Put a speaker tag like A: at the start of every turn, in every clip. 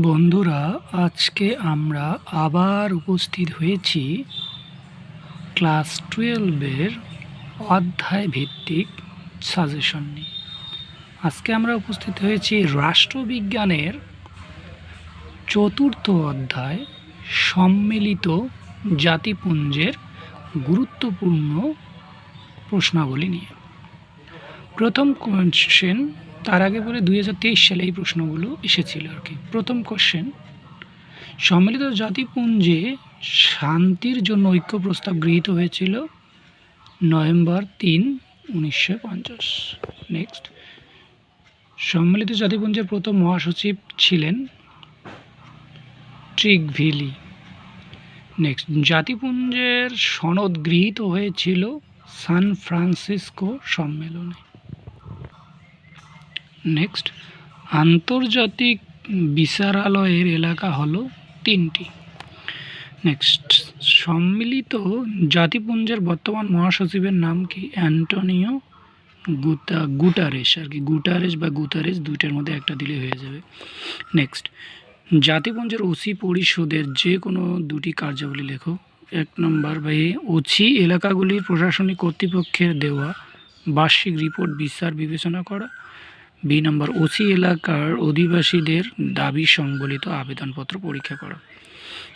A: বন্ধুরা, আজকে আমরা আবার উপস্থিত হয়েছি ক্লাস টুয়েলভের অধ্যায় ভিত্তিক সাজেশন নিয়ে। আজকে আমরা উপস্থিত হয়েছি রাষ্ট্রবিজ্ঞানের চতুর্থ অধ্যায়, সম্মিলিত জাতিপুঞ্জের গুরুত্বপূর্ণ প্রশ্নাবলী নিয়ে। প্রথম কোশ্চেন তার আগে পরে দুই হাজার তেইশ সালে এই প্রশ্নগুলো এসেছিল আর কি। প্রথম কোশ্চেন সম্মিলিত জাতিপুঞ্জে শান্তির জন্য ঐক্য প্রস্তাব গৃহীত হয়েছিল নভেম্বর তিন, উনিশশো পঞ্চাশ। নেক্সট সম্মিলিত জাতিপুঞ্জের প্রথম মহাসচিব ছিলেন ট্রিকভিলি নেক্সট জাতিপুঞ্জের সনদ গৃহীত হয়েছিল সান ফ্রান্সিসকো সম্মেলনে। নেক্সট আন্তর্জাতিক বিচারালয়ের এলাকা হলো তিনটি। নেক্সট সম্মিলিত জাতিপুঞ্জের বর্তমান মহাসচিবের নাম কি? অ্যান্টনিও গুতা গুটারেস আর কি। গুটারেস বা গুতারেস দুইটার মধ্যে একটা দিলে হয়ে যাবে। নেক্সট জাতিপুঞ্জের ওসি পরিষদের যে কোনো দুটি কার্যাবলী লেখো। এক নম্বর ভাই, ওসি এলাকাগুলির প্রশাসনিক কর্তৃপক্ষের দেওয়া বার্ষিক রিপোর্ট বিচার বিবেচনা করা। বি নম্বর, ওসি এলাকার অধিবাসীদের দাবি সংবলিত আবেদনপত্র পরীক্ষা করা।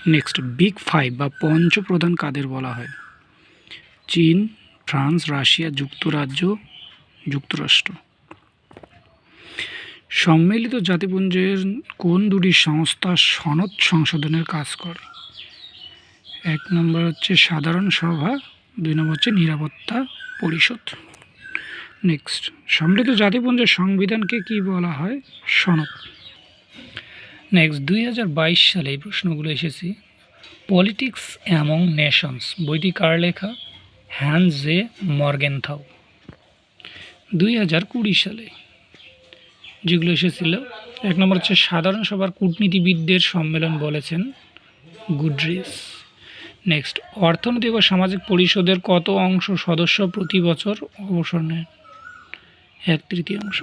A: নেক্সট, বিগ ফাইভ বা পঞ্চ প্রধান কাদের বলা হয়? চীন, ফ্রান্স, রাশিয়া, যুক্তরাজ্য, যুক্তরাষ্ট্র। সম্মিলিত জাতিপুঞ্জের কোন দুটি সংস্থা সনদ সংশোধনের কাজ করে? এক নম্বর হচ্ছে সাধারণ সভা, দুই নম্বর হচ্ছে নিরাপত্তা পরিষদ। নেক্সট সম্মিলিত জাতিপুঞ্জের সংবিধানকে কি বলা হয়? সনদ। নেক্সট দুই হাজার বাইশ সালে এই প্রশ্নগুলো এসেছি। পলিটিক্স অ্যামং নেশনস বইটি কার লেখা? হ্যান জে মর্গেনথাউ দুই হাজার কুড়ি সালে যেগুলো এসেছিল, এক নম্বর হচ্ছে সাধারণ সভার কূটনীতিবিদদের সম্মেলন বলেছেন গুডরিস। নেক্সট অর্থনৈতিক ও সামাজিক পরিষদের কত অংশ সদস্য প্রতি বছর অবসর নেন? এক তৃতীয়াংশ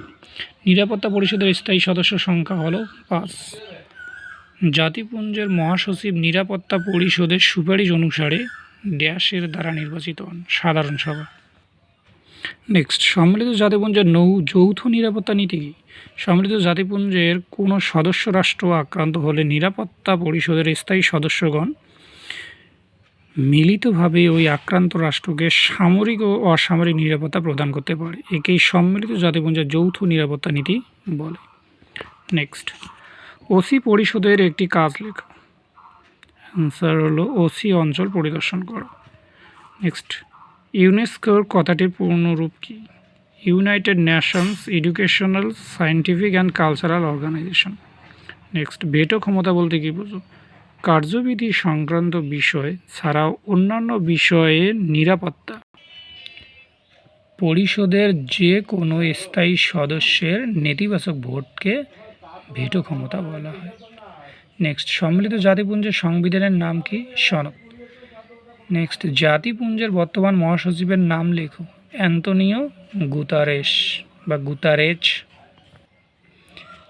A: নিরাপত্তা পরিষদের স্থায়ী সদস্য সংখ্যা হলো পাঁচ। জাতিপুঞ্জের মহাসচিব নিরাপত্তা পরিষদের সুপারিশ অনুসারে ড্যাশের দ্বারা নির্বাচিত হন সাধারণ সভা। নেক্সট সম্মিলিত জাতিপুঞ্জের নৌ যৌথ নিরাপত্তা নীতি কী? সম্মিলিত জাতিপুঞ্জের কোনো সদস্য রাষ্ট্র আক্রান্ত হলে নিরাপত্তা পরিষদের স্থায়ী সদস্যগণ মিলিতভাবে ওই আক্রান্ত রাষ্ট্রকে সামরিক ও অসামরিক নিরাপত্তা প্রদান করতে পারে। একেই সম্মিলিত জাতিপুঞ্জের যৌথ নিরাপত্তা নীতি বলে। নেক্সট ওসি পরিষদের একটি কাজ লেখা। অ্যান্সার হলো ওসি অঞ্চল পরিদর্শন করা। নেক্সট ইউনেস্কোর কথাটির পূর্ণরূপ কী? United Nations Educational Scientific and Cultural Organisation next veto ক্ষমতা বলতে কী বুঝো? কার্যবিধি সংক্রান্ত বিষয় ছাড়াও অন্যান্য বিষয়ে নিরাপত্তা। পরিষদের যে কোনো স্থায়ী সদস্যের নেতিবাচক ভোটকে ভেটো ক্ষমতা বলা হয়। নেক্সট, সম্মিলিত জাতিপুঞ্জের সংবিধানের নাম কি? সনদ। নেক্সট, জাতিপুঞ্জের বর্তমান মহাসচিবের নাম লেখো। অ্যান্তনিও গুতারেস বা গুতারেজ।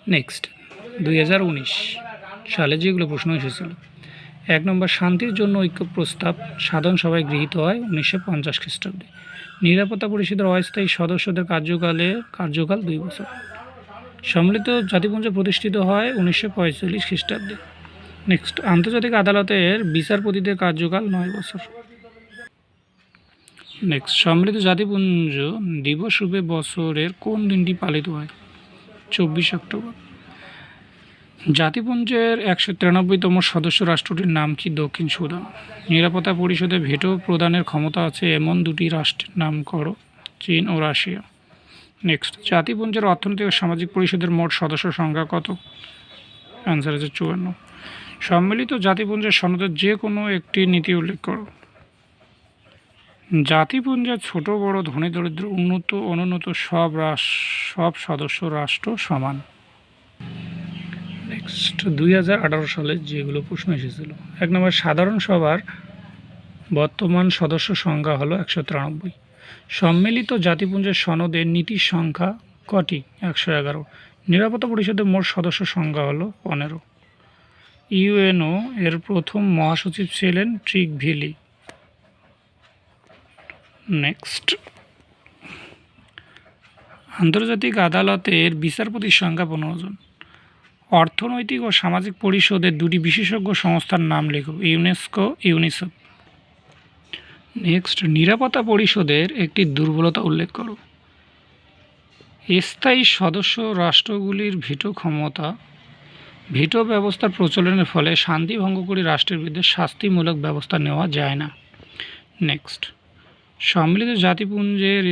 A: নেক্সট, দুই হাজার উনিশ। সালে যেগুলো প্রশ্ন এসেছিল। এক নম্বর, শান্তির জন্য ঐক্য প্রস্তাব সাধারণ সভায় গৃহীত হয় উনিশশো পঞ্চাশ খ্রিস্টাব্দে। নিরাপত্তা পরিষদের অস্থায়ী সদস্যদের কার্যকালে, কার্যকাল দুই বছর। সম্মিলিত জাতিপুঞ্জ প্রতিষ্ঠিত হয় উনিশশো পঁয়তাল্লিশ খ্রিস্টাব্দে। নেক্সট আন্তর্জাতিক আদালতের বিচারপতিদের কার্যকাল নয় বছর। নেক্সট সম্মিলিত জাতিপুঞ্জ দিবস রূপে বছরের কোন দিনটি পালিত হয়? চব্বিশ অক্টোবর। জাতিপুঞ্জের একশো তিরানব্বইতম সদস্য রাষ্ট্রটির নাম কি দক্ষিণ সুদান? নিরাপত্তা পরিষদে ভেটো প্রদানের ক্ষমতা আছে এমন দুটি রাষ্ট্রের নাম করো, চীন ও রাশিয়া। নেক্সট জাতিপুঞ্জের অর্থনৈতিক ও সামাজিক পরিষদের মোট সদস্য সংখ্যা কত? অ্যান্সার আছে চুয়ান্ন। সম্মিলিত জাতিপুঞ্জের সনদের যে কোনো একটি নীতি উল্লেখ করো। জাতিপুঞ্জের ছোট বড় ধনী দরিদ্র, উন্নত অনুন্নত সব রাস, সব সদস্য রাষ্ট্র সমান। নেক্সট দুই হাজার আঠারো সালে যেগুলো প্রশ্ন এসেছিল, এক নম্বর সাধারণ সভার বর্তমান সদস্য সংখ্যা হলো একশো তিরানব্বই। সম্মিলিত জাতিপুঞ্জের সনদের নীতির সংখ্যা কটি? একশো এগারো। নিরাপত্তা পরিষদের মোট সদস্য সংখ্যা হলো পনেরো। ইউএনও এর প্রথম মহাসচিব ছিলেন ট্রিক ভিলি। নেক্সট আন্তর্জাতিক আদালতের বিচারপতির সংখ্যা পনেরো জন। অর্থনৈতিক ও সামাজিক পরিষদের দুটি বিশেষজ্ঞ সংস্থার নাম লেখো, ইউনেস্কো, ইউনিসেফ। নেক্সট নিরাপত্তা পরিষদের একটি দুর্বলতা উল্লেখ করো। স্থায়ী সদস্য রাষ্ট্রগুলির ভিটো ক্ষমতা, ভিটো ব্যবস্থার প্রচলনের ফলে শান্তি ভঙ্গ করে রাষ্ট্রের বিরুদ্ধে শাস্তিমূলক ব্যবস্থা নেওয়া যায় না। নেক্সট সম্মিলিত জাতিপুঞ্জের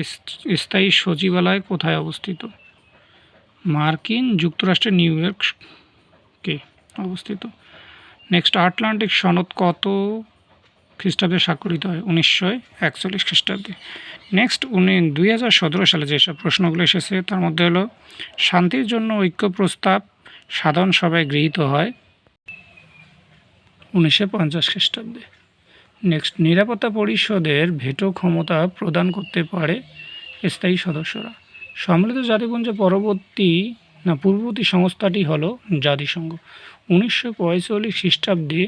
A: স্থায়ী সচিবালয় কোথায় অবস্থিত? মার্কিন যুক্তরাষ্ট্রের নিউ ইয়র্কে অবস্থিত? নেক্সট আটলান্টিক সনদ কত খ্রিস্টাব্দে স্বাক্ষরিত হয়? উনিশশো একচল্লিশ খ্রিস্টাব্দে। নেক্সট উনি দুই হাজার সতেরো সালে যেসব প্রশ্নগুলো এসেছে, তার মধ্যে হলো, শান্তির জন্য ঐক্য প্রস্তাব সাধারণ সভায় গৃহীত হয় উনিশশো পঞ্চাশ খ্রিস্টাব্দে। নেক্সট নিরাপত্তা পরিষদের ভেটো ক্ষমতা প্রদান করতে পারে স্থায়ী সদস্যরা। সম্মিলিত জাতিপুঞ্জ পরবর্তী, না, পূর্ববর্তী সংস্থাটি হলো জাতিসংঘ। উনিশশো পঁয়তাল্লিশ খ্রিস্টাব্দে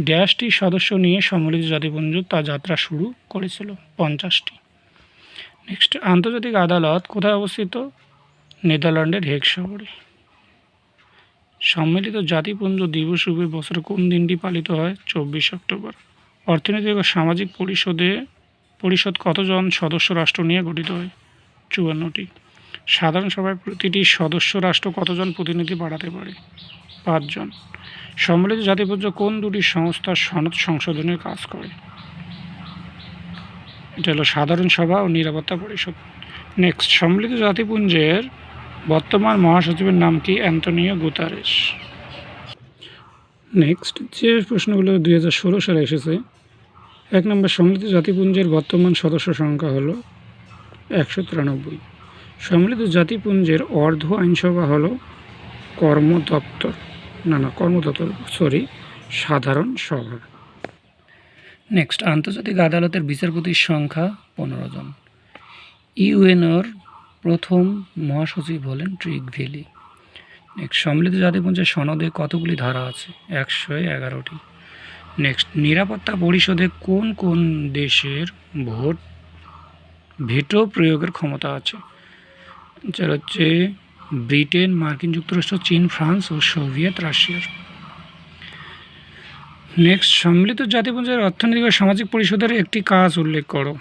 A: ড্যাশটি সদস্য নিয়ে সম্মিলিত জাতিপুঞ্জ তা যাত্রা শুরু করেছিল, পঞ্চাশটি। নেক্সট আন্তর্জাতিক আদালত কোথায় অবস্থিত? নেদারল্যান্ডের হেগ শহরে। সম্মিলিত জাতিপুঞ্জ দিবস রূপে বছরে কোন দিনটি পালিত হয়? চব্বিশ অক্টোবর। অর্থনৈতিক ও সামাজিক পরিষদে, পরিষদ কতজন সদস্য রাষ্ট্র নিয়ে গঠিত হয়? চুয়ান্নটি। সাধারণ সভায় প্রতিটি সদস্য রাষ্ট্র কতজন প্রতিনিধি বাড়াতে পারে? পাঁচজন। সম্মিলিত জাতিপুঞ্জ কোন দুটি সংস্থার সনদ সংশোধনের কাজ করে? এটা হলো সাধারণ সভা ও নিরাপত্তা পরিষদ। নেক্সট সম্মিলিত জাতিপুঞ্জের বর্তমান মহাসচিবের নাম কি? অ্যান্টনিও গুতারেস নেক্সট যে প্রশ্নগুলো দুই হাজার ষোলো সালে এসেছে, এক নম্বর, সম্মিলিত জাতিপুঞ্জের বর্তমান সদস্য সংখ্যা হলো একশো তিরানব্বই। সম্মিলিত জাতিপুঞ্জের অর্ধ আইনসভা হলো কর্ম দপ্তর না না কর্ম দপ্তর সরি সাধারণ সভা। নেক্সট আন্তর্জাতিক আদালতের বিচারপতির সংখ্যা পনেরো জন। ইউএনওর প্রথম মহাসচিব হলেন ট্রিক ভ্যালি নেক্সট সম্মিলিত জাতিপুঞ্জের সনদে কতগুলি ধারা আছে? একশো এগারোটি। নেক্সট নিরাপত্তা পরিষদে কোন কোন দেশের ভোট ভেটো প্রয়োগের ক্ষমতা আছে। যারা হচ্ছে ব্রিটেন, মার্কিন যুক্তরাষ্ট্র, চীন, ফ্রান্স ও সোভিয়েত রাশিয়ার। নেক্সট সম্মিলিত জাতিপুঞ্জের অর্থনৈতিক ও সামাজিক পরিষদের একটি কাজ উল্লেখ করো।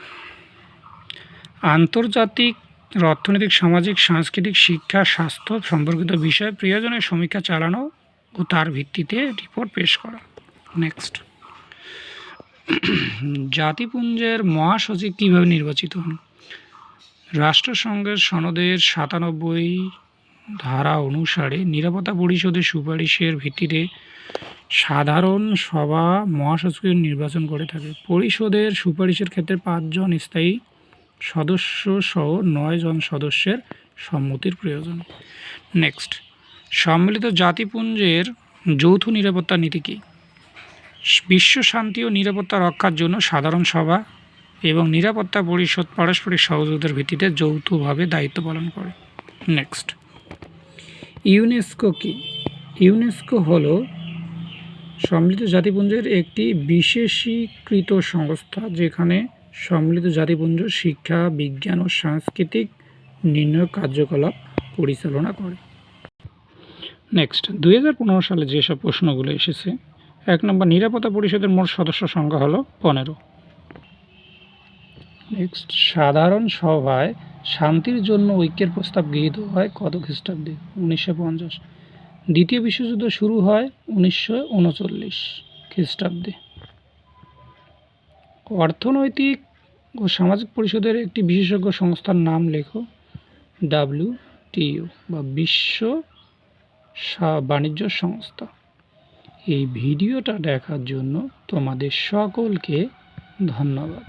A: আন্তর্জাতিক অর্থনৈতিক, সামাজিক, সাংস্কৃতিক, শিক্ষা, স্বাস্থ্য সম্পর্কিত বিষয়ে প্রিয়জনের সমীক্ষা চালানো ও তার ভিত্তিতে রিপোর্ট পেশ করা। নেক্সট জাতিপুঞ্জের মহাসচিব কীভাবে নির্বাচিত হন? রাষ্ট্রসংঘের সনদের সাতানব্বই ধারা অনুসারে নিরাপত্তা পরিষদের সুপারিশের ভিত্তিতে সাধারণ সভা মহাসচিব নির্বাচন করে থাকে। পরিষদের সুপারিশের ক্ষেত্রে পাঁচজন স্থায়ী সদস্য সহ নয় জন সদস্যের সম্মতির প্রয়োজন। নেক্সট, সম্মিলিত জাতিপুঞ্জের যৌথ নিরাপত্তা নীতি কী? বিশ্ব শান্তি ও নিরাপত্তা রক্ষার জন্য সাধারণ সভা এবং নিরাপত্তা পরিষদ পারস্পরিক সহযোগিতার ভিত্তিতে যৌথভাবে দায়িত্ব পালন করে। নেক্সট ইউনেস্কো কি? ইউনেস্কো হলো সম্মিলিত জাতিপুঞ্জের একটি বিশেষীকৃত সংস্থা যেখানে সম্মিলিত জাতিপুঞ্জ শিক্ষা, বিজ্ঞান ও সাংস্কৃতিক নির্ণয় কার্যকলাপ পরিচালনা করে। নেক্সট দুই হাজার পনেরো সালে যেসব প্রশ্নগুলো এসেছে, এক নম্বর নিরাপত্তা পরিষদের মোট সদস্য সংখ্যা হলো পনেরো। নেক্সট সাধারণ সভায় শান্তির জন্য ঐক্যের প্রস্তাব গৃহীত হয় কত খ্রিস্টাব্দে? উনিশশো পঞ্চাশ। দ্বিতীয় বিশ্বযুদ্ধ শুরু হয় উনিশশো উনচল্লিশ খ্রিস্টাব্দে। অর্থনৈতিক ও সামাজিক পরিষদের একটি বিশেষজ্ঞ সংস্থার নাম লেখো। ডাব্লিউ টিইউ বা বিশ্ব বাণিজ্য সংস্থা। এই ভিডিওটা দেখার জন্য তোমাদের সকলকে ধন্যবাদ।